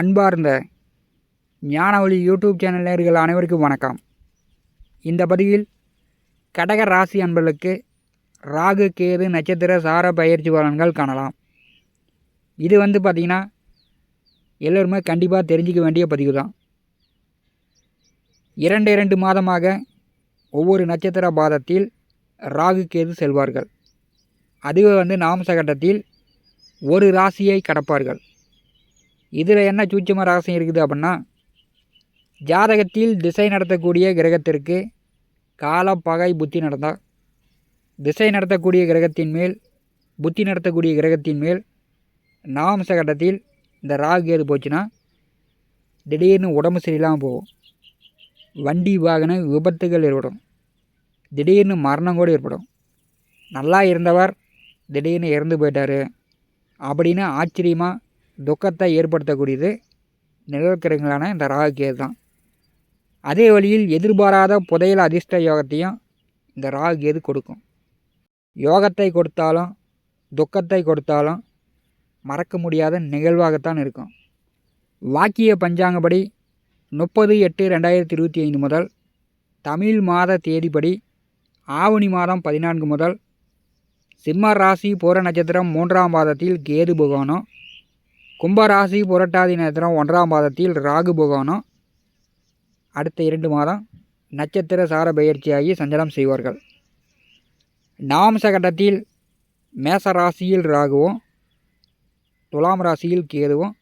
அன்பார்ந்த ஞானவழி YouTube channel நேர்கள் அனைவருக்கும் வணக்கம். இந்த பதிவில் கடக ராசி அன்பர்களுக்கு ராகு கேது நட்சத்திர சார பயிற்சி பலன்கள் காணலாம். இது வந்து பார்த்திங்கன்னா எல்லோருமே கண்டிப்பாக தெரிஞ்சிக்க வேண்டிய பதிவு தான். இரண்டு இரண்டு மாதமாக ஒவ்வொரு நட்சத்திர பாதத்தில் ராகு கேது செல்வார்கள். அதுவே வந்து நாமசகட்டத்தில் ஒரு ராசியை கடப்பார்கள். இதில் என்ன சூட்சம ரகசியம் இருக்குது அப்படின்னா ஜாதகத்தில் திசை நடத்தக்கூடிய கிரகத்திற்கு கால பகை புத்தி நடந்தால் திசை நடத்தக்கூடிய கிரகத்தின் மேல் புத்தி நடத்தக்கூடிய கிரகத்தின் மேல் நாமச கட்டத்தில் இந்த ராகு ஏது போச்சுன்னா திடீர்னு உடம்பு சரியில்லாமல் போகும். வண்டி வாகன விபத்துகள் ஏற்படும். திடீர்னு மரணம் கூட ஏற்படும். நல்லா இருந்தவர் திடீர்னு இறந்து போயிட்டார் அப்படின்னு ஆச்சரியமாக துக்கத்தை ஏற்படுத்தக்கூடியது நிழற்கிரகங்களான இந்த ராகு தான். அதே வழியில் எதிர்பாராத புதையல் அதிர்ஷ்ட யோகத்தையும் இந்த ராகு கேது கொடுக்கும். யோகத்தை கொடுத்தாலும் துக்கத்தை கொடுத்தாலும் மறக்க முடியாத நிகழ்வாகத்தான் இருக்கும். வாக்கிய பஞ்சாங்கப்படி முப்பது எட்டு ரெண்டாயிரத்தி இருபத்தி ஐந்து முதல் தமிழ் மாத தேதிப்படி ஆவணி மாதம் பதினான்கு முதல் சிம்ம ராசி பூர நட்சத்திரம் மூன்றாம் மாதத்தில் கேது பகவானும் கும்பராசி புரட்டாதி நட்சத்திரம் ஒன்றாம் மாதத்தில் ராகு பகவானும் அடுத்த இரண்டு மாதம் நட்சத்திர சார பயிற்சியாகி சஞ்சலம் செய்வார்கள். நாம்ச கட்டத்தில் மேச ராசியில் ராகுவும் துலாம் ராசியில் கேதுவும்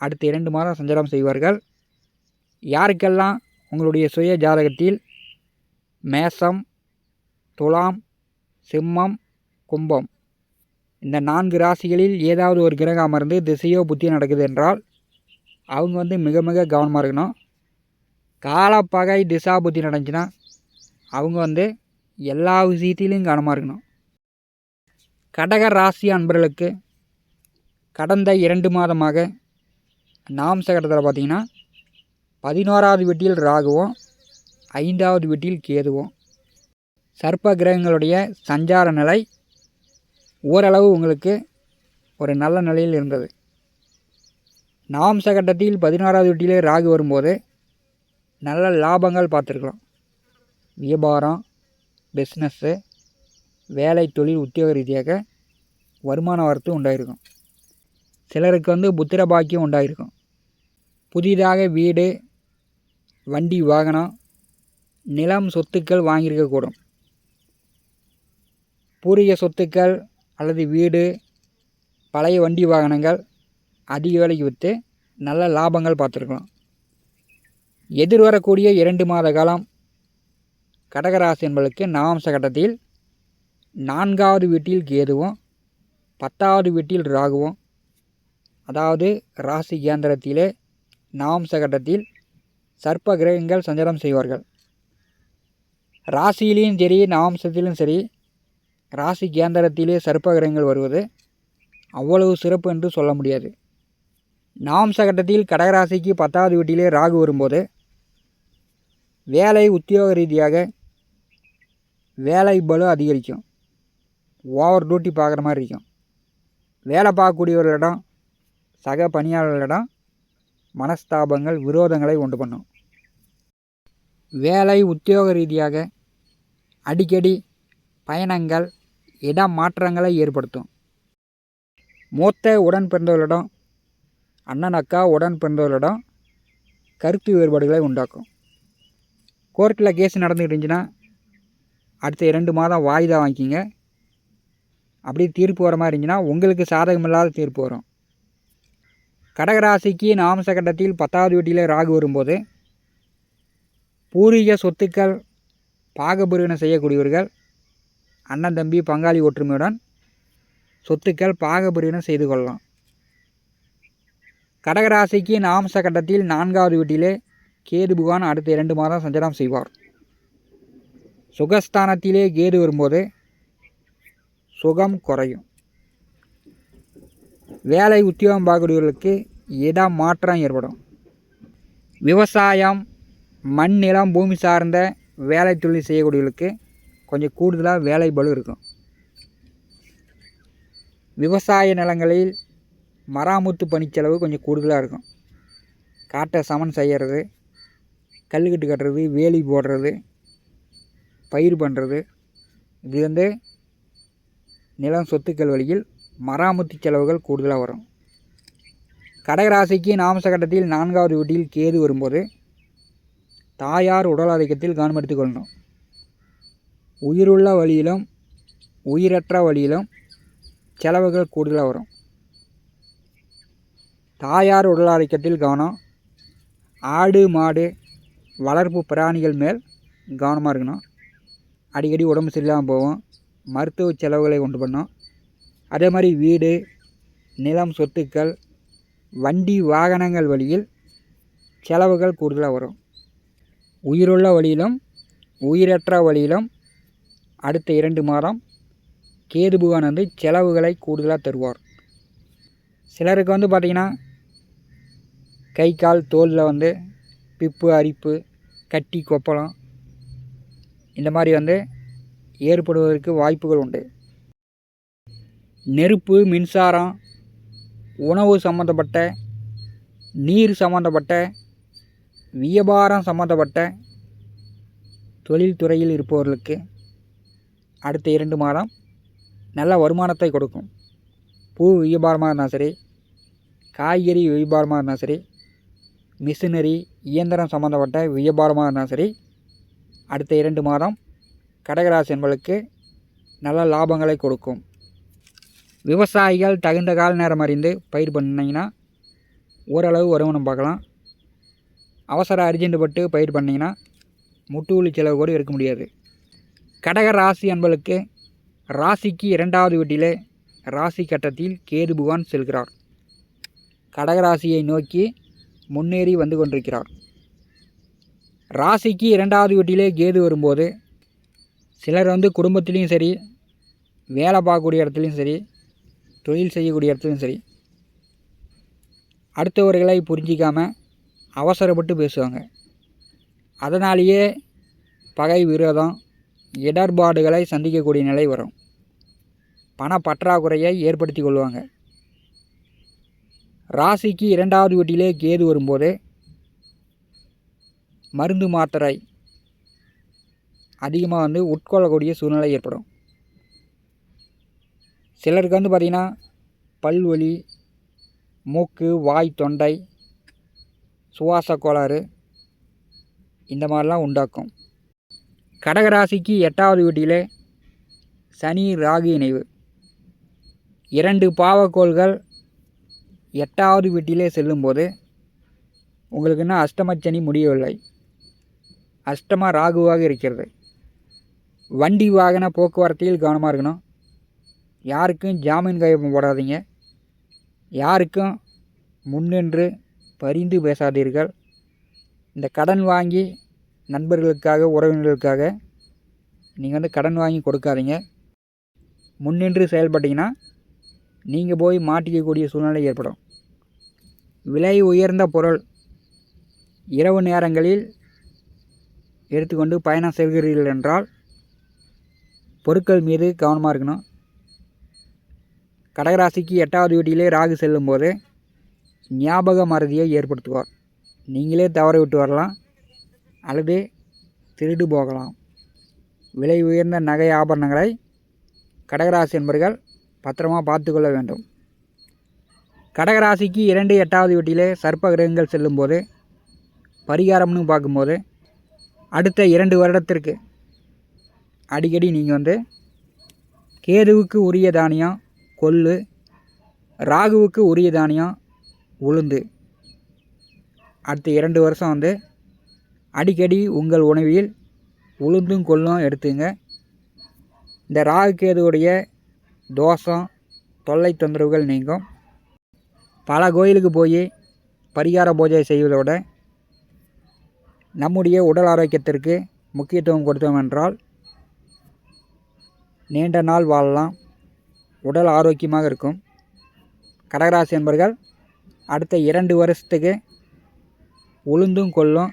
அடுத்த இரண்டு மாதம் சஞ்சலம் செய்வார்கள். யாருக்கெல்லாம் உங்களுடைய சுய ஜாதகத்தில் மேசம் துலாம் சிம்மம் கும்பம் இந்த நான்கு ராசிகளில் ஏதாவது ஒரு கிரகம் அமர்ந்து திசையோ புத்தி நடக்குது என்றால் அவங்க வந்து மிக மிக கவனமாக இருக்கணும். காலப்பகை திசா புத்தி நடந்துச்சுன்னா அவங்க வந்து எல்லா விஷயத்திலையும் கவனமாக இருக்கணும். கடக ராசி அன்பர்களுக்கு கடந்த இரண்டு மாதமாக நாம் சகடத்தில் பார்த்திங்கன்னா பதினோராவது வீட்டில் ராகுவும் ஐந்தாவது வீட்டில் கேதுவும். சர்ப்ப கிரகங்களுடைய சஞ்சார நிலை ஓரளவு உங்களுக்கு ஒரு நல்ல நிலையில் இருந்தது. நாம் சகட்டத்தில் பதினாறாவது வீட்டிலே ராகு வரும்போது நல்ல லாபங்கள் பார்த்துருக்கலாம். வியாபாரம் பிஸ்னஸ்ஸு வேலை தொழில் உத்தியோக ரீதியாக வருமான வரத்து உண்டாயிருக்கும். சிலருக்கு வந்து புத்திர பாக்கியம் உண்டாயிருக்கும். புதிதாக வீடு வண்டி வாகனம் நிலம் சொத்துக்கள் வாங்கியிருக்கக்கூடும். பூர்வீக சொத்துக்கள் அல்லது வீடு பழைய வண்டி வாகனங்கள் அதிக விலைக்கு விற்று நல்ல லாபங்கள் பார்த்துருக்கலாம். எதிர்வரக்கூடிய இரண்டு மாத காலம் கடகராசி என்பதற்கு நவாம்ச கட்டத்தில் நான்காவது வீட்டில் கேதுவும் பத்தாவது வீட்டில் ராகுவும் அதாவது ராசி கேந்திரத்திலே நவாம்ச கட்டத்தில் சர்ப்ப கிரகங்கள் சஞ்சாரம் செய்வார்கள். ராசியிலையும் சரி நவாம்சத்திலும் சரி ராசி கேந்திரத்திலே சர்ப்ப கிரகங்கள் வருவது அவ்வளவு சிறப்பு என்று சொல்ல முடியாது. நாம் சகட்டத்தில் கடகராசிக்கு பத்தாவது வீட்டிலே ராகு வரும்போது வேலை உத்தியோக ரீதியாக வேலை பலு அதிகரிக்கும். ஓவர் டியூட்டி பார்க்குற மாதிரி இருக்கும். வேலை பார்க்கக்கூடியவர்களிடம் சக பணியாளர்களிடம் மனஸ்தாபங்கள் விரோதங்களை உண்டு பண்ணும். வேலை உத்தியோக ரீதியாக அடிக்கடி பயணங்கள் இடம் மாற்றங்களை ஏற்படுத்தும். மூத்த உடன் பிறந்தவர்களிடம் அண்ணன் அக்கா உடன் பிறந்தவர்களிடம் கருத்து வேறுபாடுகளை உண்டாக்கும். கோர்ட்டில் கேஸ் நடந்துக்கிட்டு இருந்துச்சுன்னா அடுத்த இரண்டு மாதம் வாய்தா வாங்கிக்கிங்க. அப்படி தீர்ப்பு வர மாதிரி இருந்துச்சுன்னா உங்களுக்கு சாதகமில்லாத தீர்ப்பு வரும். கடகராசிக்கு நாமச கட்டத்தில் பத்தாவது வீட்டில் ராகு வரும்போது பூர்வீக சொத்துக்கள் பாகபுரிவினை செய்யக்கூடியவர்கள் அண்ணன் தம்பி பங்காளி ஒற்றுமையுடன் சொத்துக்கள் பாகபிரிவினை செய்து கொள்ளலாம். கடகராசிக்கு நாம்ச கட்டத்தில் நான்காவது வீட்டிலே கேது புகான் அடுத்த இரண்டு மாதம் சஞ்சாரம் செய்வார். சுகஸ்தானத்திலே கேது வரும்போது சுகம் குறையும். வேலை உத்தியோகம் பார்க்கக்கூடியவர்களுக்கு இடம் மாற்றம் ஏற்படும். விவசாயம் மண் நிலம் பூமி சார்ந்த வேலை தொழில் செய்யக்கூடியவர்களுக்கு கொஞ்சம் கூடுதலாக வேலை இருக்கும். விவசாய நிலங்களில் மராமத்து பணிச்செலவு கொஞ்சம் கூடுதலாக இருக்கும். காட்டை சமன் செய்கிறது கல்லுக்கட்டு கட்டுறது வேலி போடுறது பயிர் பண்ணுறது இது வந்து நிலம் சொத்துக்கள் வழியில் மராமத்து செலவுகள் கூடுதலாக வரும். கடகராசிக்கு நாமச கட்டத்தில் நான்காவது வீட்டில் கேது வரும்போது தாயார் உடல் ஆதிக்கத்தில் கவனம் எடுத்துக்கொள்ளணும். உயிருள்ள வழியிலும் உயிரற்ற வழியிலும் செலவுகள் கூடுதலாக வரும். தாயார் உடல் ஆரோக்கியத்தில் கவனம். ஆடு மாடு வளர்ப்பு பிராணிகள் மேல் கவனமாக இருக்கணும். அடிக்கடி உடம்பு சரியில்லாமல் போகும். மருத்துவ செலவுகளை கொண்டு பண்ணோம். அதே மாதிரி வீடு நிலம் சொத்துக்கள் வண்டி வாகனங்கள் வழியில் செலவுகள் கூடுதலாக வரும். உயிருள்ள வழியிலும் உயிரற்ற வழியிலும் அடுத்த இரண்டு மாதம் கேது பகவான் வந்து செலவுகளை கூடுதலாக தருவார். சிலருக்கு வந்து பார்த்திங்கன்னா கை கால் தோலில் வந்து பிப்பு அரிப்பு கட்டி கொப்பளம் இந்த மாதிரி வந்து ஏற்படுவதற்கு வாய்ப்புகள் உண்டு. நெருப்பு மின்சாரம் உணவு சம்மந்தப்பட்ட நீர் சம்மந்தப்பட்ட வியாபாரம் சம்மந்தப்பட்ட தொழில்துறையில் இருப்பவர்களுக்கு அடுத்த இரண்டு மாதம் நல்ல வருமானத்தை கொடுக்கும். பூ வியாபாரமாக இருந்தால் சரி காய்கறி வியாபாரமாக இருந்தால் சரி மிஷினரி இயந்திரம் சம்மந்தப்பட்ட வியாபாரமாக இருந்தால் சரி அடுத்த இரண்டு மாதம் கடகராசி என்பதற்கு நல்ல லாபங்களை கொடுக்கும். விவசாயிகள் தகுந்த கால நேரம் அறிந்து பயிர் பண்ணிங்கன்னா ஓரளவு வருமானம் பார்க்கலாம். அவசர அர்ஜென்ட் பட்டு பயிர் பண்ணிங்கன்னா உள்ளி செலவு கூட இருக்க முடியாது. கடக ராசி அன்பளுக்கு ராசிக்கு இரண்டாவது வீட்டிலே ராசி கட்டத்தில் கேது புகான் செல்கிறார். கடகராசியை நோக்கி முன்னேறி வந்து கொண்டிருக்கிறார். ராசிக்கு இரண்டாவது வீட்டிலே கேது வரும்போது சிலர் வந்து குடும்பத்துலேயும் சரி வேலை பார்க்கக்கூடிய இடத்துலையும் சரி தொழில் செய்யக்கூடிய இடத்துலையும் சரி அடுத்தவர்களை புரிஞ்சிக்காமல் அவசரப்பட்டு பேசுவாங்க. அதனாலேயே பகை விரோதம் இடர்பாடுகளை சந்திக்கக்கூடிய நிலை வரும். பண பற்றாக்குறையை ஏற்படுத்தி கொள்வாங்க. ராசிக்கு இரண்டாவது வீட்டிலே கேது வரும்போது மருந்து மாத்திரை அதிகமாக வந்து உட்கொள்ளக்கூடிய சூழ்நிலை ஏற்படும். சிலருக்கு வந்து பார்த்திங்கன்னா பல்வலி மூக்கு வாய் தொண்டை சுவாச கோளாறு இந்த மாதிரிலாம் உண்டாக்கும். கடகராசிக்கு எட்டாவது வீட்டிலே சனி ராகு இணைவு. இரண்டு பாவக்கோள்கள் எட்டாவது வீட்டிலே செல்லும்போது உங்களுக்கு இன்னும் அஷ்டமச்சனி முடியவில்லை. அஷ்டம ராகுவாக இருக்கிறது. வண்டி வாகன போக்குவரத்தில் கவனமாக இருக்கணும். யாருக்கும் ஜாமீன் கையொப்பம் போடாதீங்க. யாருக்கும் முன்னின்று பரிந்து பேசாதீர்கள். இந்த கடன் வாங்கி நண்பர்களுக்காக உறவினர்களுக்காக நீங்கள் வந்து கடன் வாங்கி கொடுக்காதீங்க. முன்னின்று செயல்பட்டீங்கன்னா நீங்கள் போய் மாட்டிக்கக்கூடிய சூழ்நிலை ஏற்படும். விலை உயர்ந்த பொருள் இரவு நேரங்களில் எடுத்துக்கொண்டு பயணம் செல்கிறீர்கள் என்றால் பொருட்கள் மீது கவனமாக இருக்கணும். கடகராசிக்கு எட்டாவது வீட்டிலே ராகு செல்லும்போது ஞாபக மறதியை ஏற்படுத்துவார். நீங்களே தவற விட்டு வரலாம். அல்லது திருடு போகலாம். விலை உயர்ந்த நகை ஆபரணங்களை கடகராசி என்பர்கள் பத்திரமாக பார்த்து கொள்ள வேண்டும். கடகராசிக்கு இரண்டு எட்டாவது வீட்டிலே சர்ப்ப கிரகங்கள் செல்லும்போது பரிகாரம்னு பார்க்கும்போது அடுத்த இரண்டு வருடத்திற்கு அடிக்கடி நீங்கள் வந்து கேதுவுக்கு உரிய தானியம் கொள்ளு ராகுவுக்கு உரிய தானியம் உளுந்து. அடுத்த இரண்டு வருஷம் வந்து அடிக்கடி உங்கள் உணவில் உளுந்தும் கொள்ளும் எடுத்துங்க. இந்த ராகு தோஷம் தொல்லை தொந்தரவுகள் நீங்கும். பல கோயிலுக்கு போய் பரிகார பூஜை செய்வதோட நம்முடைய உடல் ஆரோக்கியத்திற்கு முக்கியத்துவம் கொடுத்தோம் என்றால் நீண்ட நாள் வாழலாம். உடல் ஆரோக்கியமாக இருக்கும். கடகராசி என்பர்கள் அடுத்த இரண்டு வருஷத்துக்கு உளுந்தும் கொள்ளும்